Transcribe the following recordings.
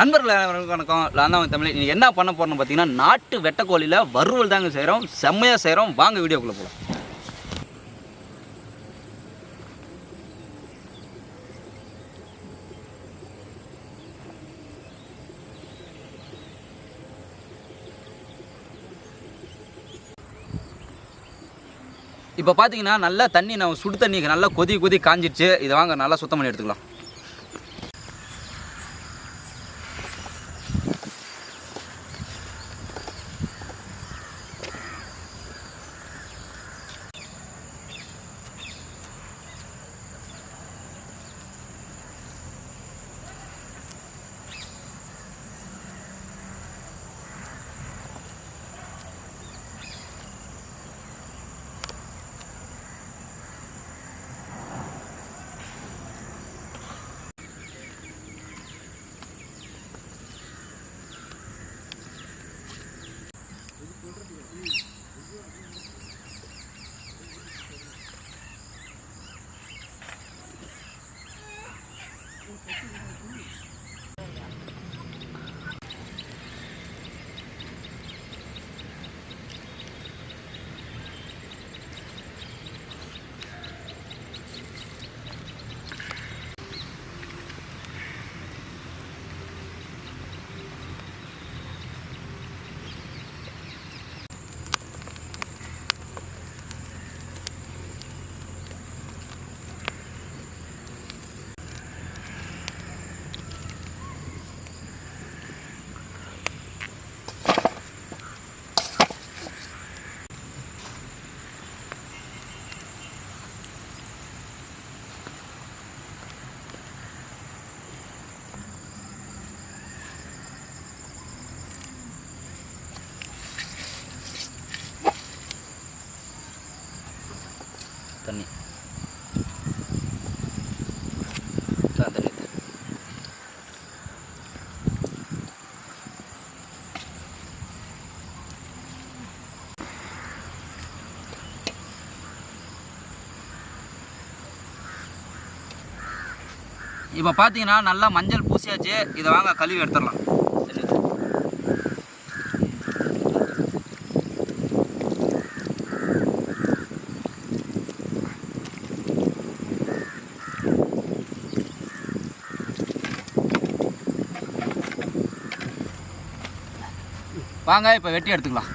நண்பர்கள் அனைவருக்கும் வணக்கம். நான் தான் தமிழ். நீங்கள் என்ன பண்ண போகிறோம்னு பார்த்தீங்கன்னா நாட்டு வெட்டக்கோழியில் வறுவல் தாங்க செய்கிறோம் செம்மையாக செய்கிறோம் வாங்க வீடியோக்குள்ளே போகலாம் இப்போ பார்த்தீங்கன்னா நல்லா தண்ணி நம்ம சுடு தண்ணி நல்லா கொதி கொதி காஞ்சிடுச்சு இதை வாங்க நல்லா சுத்தம் பண்ணி எடுத்துக்கலாம். இப்போ பார்த்தீங்கன்னா நல்லா மஞ்சள் பூசியாச்சு. இதை வாங்க கழுவி எடுத்துடலாம். வாங்க இப்போ வெட்டி எடுத்துக்கலாம்.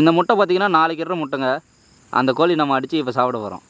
இந்த முட்டை பார்த்திங்கன்னா நாளைக்கு இடுற முட்டைங்க. அந்த கோழி நம்ம அடித்து இப்போ சாப்பிட வரோம்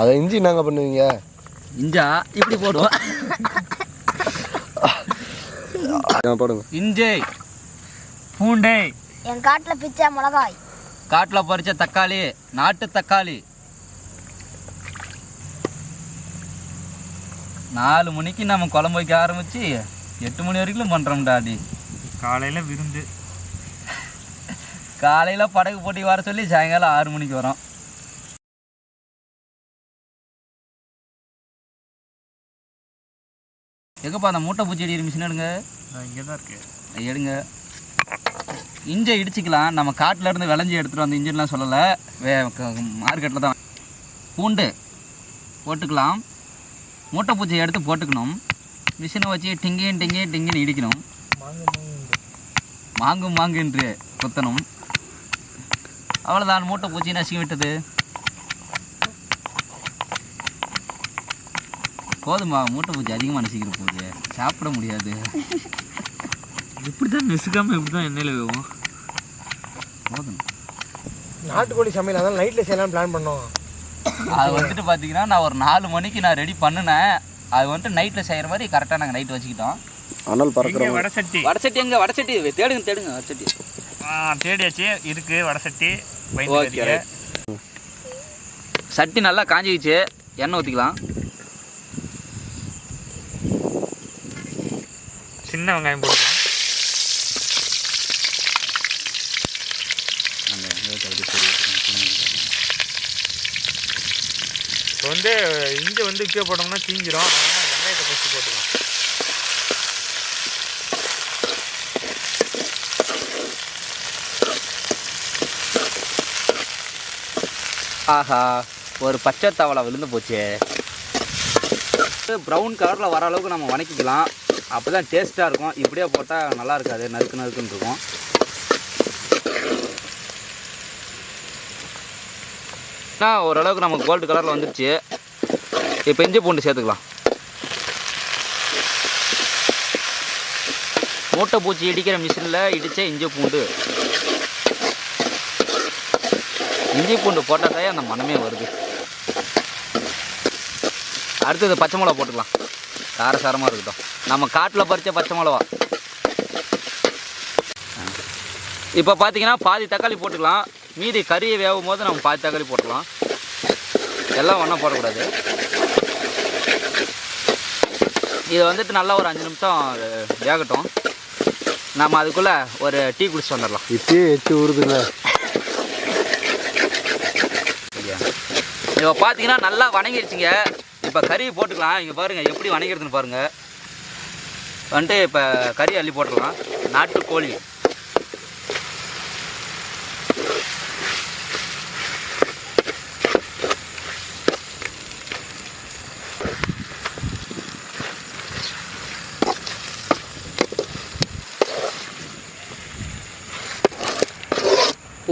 அதை இஞ்சி நாங்கள் பண்ணுவீங்க? இஞ்சா இப்படி போடுவோம். போடுங்க. இஞ்சை பூண்டை என் காட்டில் பிச்சை மிளகாய். காட்டில் பறிச்ச தக்காளி நாட்டு தக்காளி. நாலு மணிக்கு நம்ம குழம்பு வைக்க ஆரம்பிச்சு எட்டு மணி வரைக்கும் பண்ணுறோம்டா அடி. காலையில் விருந்து. காலையில் படகு போட்டி வர சொல்லி சாயங்காலம் ஆறு மணிக்கு வரோம். எங்கப்பா அந்த மூட்டை பூச்சி அடிக்கிற மிஷின் எடுங்க? இங்கே தான் இருக்கு எடுங்க. இஞ்சை இடிச்சிக்கலாம். நம்ம காட்டுல இருந்து விளைஞ்சி எடுத்துகிட்டு வந்த இன்ஜின்லாம் சொல்லலை. வே மார்க்கெட்டில் தான். பூண்டு போட்டுக்கலாம். மூட்டை பூச்சியை எடுத்து போட்டுக்கணும். மிஷினை வச்சு டிங்கின் டிங்கின் டிங்கின்னு இடிக்கணும். மாங்கு மாங்கு என்று குத்தணும். அவ்வளோதான் மூட்டை பூச்சி நசுக்கி விட்டது. போதுமா மூட்டை பூச்சி அதிகமாக நசிக்கிற போகுது சாப்பிட முடியாது. இப்படி தான் நெசுக்காமல் இப்படி தான் எண்ணெயில் வேகும் போதும் நாட்டுக்கோழி சமையல் அதான் நைட்டில் செய்யலாம்னு பிளான் பண்ணோம். அது வந்துட்டு பார்த்தீங்கன்னா நான் ஒரு நாலு மணிக்கு நான் ரெடி பண்ணினேன். அது வந்துட்டு நைட்டில் செய்கிற மாதிரி கரெக்டாக நாங்கள் நைட் வச்சுக்கிட்டோம். அனல் இங்கே பறக்கிறோம் வடசட்டி வடச்சட்டி எங்கே? வடச்சட்டி தேடுங்க தேடுங்க வடச்சட்டி ஆ, தேடியாச்சு. இருக்கு வடசட்டி ஓகே சட்டி நல்லா காஞ்சிக்கிச்சு எண்ணெய் ஊற்றிக்கலாம் சின்ன வெங்காயம் போட்டுக்கலாம் இப்போ வந்து இஞ்சி வந்து இப்பயே போட்டோம்னா தீஞ்சிரும். அதனால வெங்காயத்தை ஃபஸ்ட்டு போட்டுக்கலாம். ஆஹா ஒரு பச்சை தவளை விழுந்து போச்சு. ப்ரௌன் கலரில் வர அளவுக்கு நம்ம வணக்கிக்கலாம். அப்போ தான் டேஸ்ட்டாக இருக்கும். இப்படியே போட்டால் நல்லா இருக்காது. நறுக்கு நறுக்குன்னு இருக்கும். நான் ஓரளவுக்கு நமக்கு கோல்டு கலரில் வந்துருச்சு. இப்போ இஞ்சி பூண்டு சேர்த்துக்கலாம். மூட்டை பூச்சி இடிக்கிற மிஷினில் இடித்த இஞ்சி பூண்டு. இஞ்சி பூண்டு போட்டால் அந்த மனமே வருது. அடுத்தது பச்சை மிளகா போட்டுக்கலாம். காரசாரமாக இருக்கட்டும். நம்ம காட்டில் பறித்த பச்சை மிளகா. இப்போ பார்த்தீங்கன்னா பாதி தக்காளி போட்டுக்கலாம். மீதி கறியை வேகும் போது நம்ம பாதி தக்காளி போட்டுக்கலாம். எல்லாம் ஒன்றா போடக்கூடாது. இது வந்துட்டு நல்லா ஒரு அஞ்சு நிமிஷம் வேகட்டும். நம்ம அதுக்குள்ளே ஒரு டீ குடிச்சிட்டு வந்துடலாம். இப்பயே எச்சு ஊறுதுங்க இப்போ பார்த்தீங்கன்னா நல்லா வணங்கிடுச்சுங்க. இப்போ கறி போட்டுக்கலாம். இங்கே பாருங்கள் எப்படி வணங்கிடுதுன்னு பாருங்கள் வந்துட்டு இப்போ கறி அள்ளி போட்டுடலாம் நாட்டுக்கோழி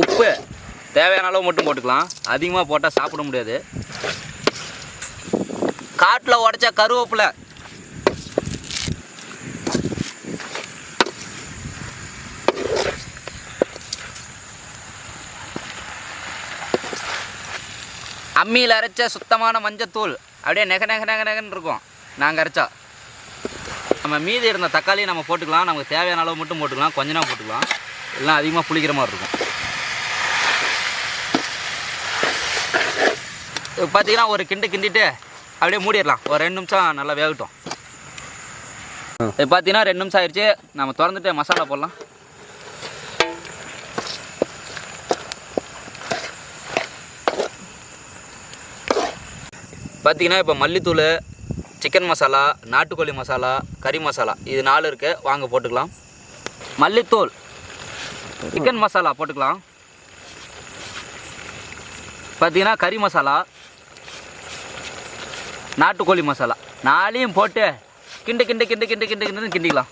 உப்பு தேவையான அளவு மட்டும் போட்டுக்கலாம். அதிகமாக போட்டால் சாப்பிட முடியாது. காட்டில் உடச்ச கருவேப்பிலை அம்மியில் அரைச்ச சுத்தமான மஞ்சத்தூள். அப்படியே நெக நெக நெக நெகன்னு இருக்கும். நாங்கள் அரைச்சா. நம்ம மீதி இருந்த தக்காளியை நம்ம போட்டுக்கலாம். நமக்கு தேவையான அளவு மட்டும் போட்டுக்கலாம். கொஞ்ச நேரம் போட்டுக்கலாம். எல்லாம் அதிகமாக புளிக்கிற மாதிரி இருக்கும். இப்போ பார்த்தீங்கன்னா ஒரு கிண்டு கிண்டிட்டு அப்படியே மூடிடலாம். ஒரு ரெண்டு நிமிஷம் நல்லா வேகட்டும். இப்போ பார்த்தீங்கன்னா ரெண்டு நிமிஷம் ஆயிடுச்சு. நம்ம திறந்துட்டு மசாலா போடலாம். பார்த்தீங்கன்னா இப்போ மல்லித்தூள் சிக்கன் மசாலா நாட்டுக்கோழி மசாலா கறி மசாலா இது நாலு இருக்குது வாங்க போட்டுக்கலாம். மல்லித்தூள் சிக்கன் மசாலா போட்டுக்கலாம். பார்த்தீங்கன்னா கறி மசாலா நாட்டுக்கோழி மசாலா நாளையும் போட்டு கிண்டு கிண்டு கிண்டு கிண்டு கிண்டு கிண்டு கிண்டிக்கலாம்.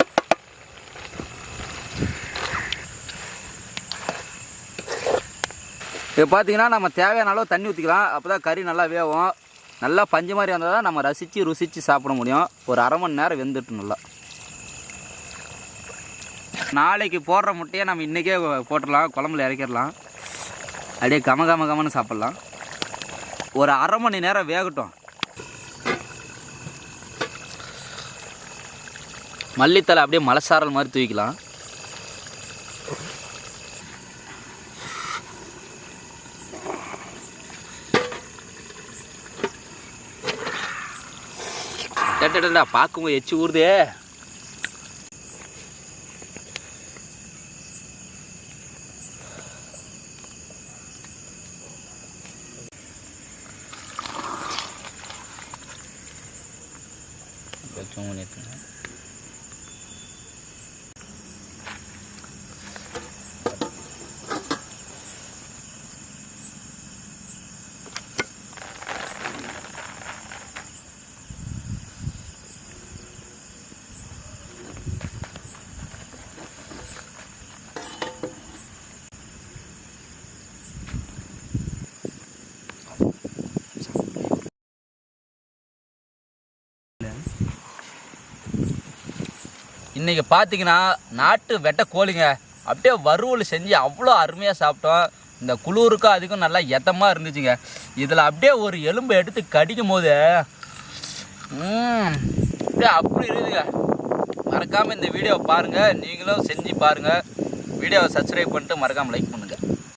இப்போ பார்த்தீங்கன்னா நம்ம தேவையான அளவு தண்ணி ஊற்றிக்கலாம் அப்போ தான் கறி நல்லா வேகும் நல்லா பஞ்சு மாதிரி வந்தால் தான் நம்ம ரசித்து ருசித்து சாப்பிட முடியும். ஒரு அரை மணி நேரம் வெந்துட்டு நல்லா. நாளைக்கு போடுற முட்டையை நம்ம இன்றைக்கே போட்டுடலாம் குழம்புல இறக்கிடலாம். அப்படியே கம கம கமன்னு சாப்பிட்லாம். ஒரு அரை மணி நேரம் வேகட்டும். மல்லித்தலை அப்படியே மலைசாரல் மாதிரி தூக்கிக்கலாம் அடடடா பார்க்குங்க எச்சு ஊறுதே. கொஞ்சம் இன்றைக்கி பார்த்தீங்கன்னா நாட்டு வெட்ட கோழிங்க. அப்படியே வறுவல் செஞ்சு அவ்வளோ அருமையாக சாப்பிட்டோம். இந்த குளிருக்கும் அதுக்கும் நல்லா எத்தமாக இருந்துச்சுங்க. இதில் அப்படியே ஒரு எலும்பை எடுத்து கடிக்கும் போது அப்படியே அப்படி இருக்குதுங்க. மறக்காமல் இந்த வீடியோவை பாருங்கள் நீங்களும் செஞ்சு பாருங்கள் வீடியோவை சப்ஸ்கிரைப் பண்ணிட்டு மறக்காமல் லைக் பண்ணுங்கள்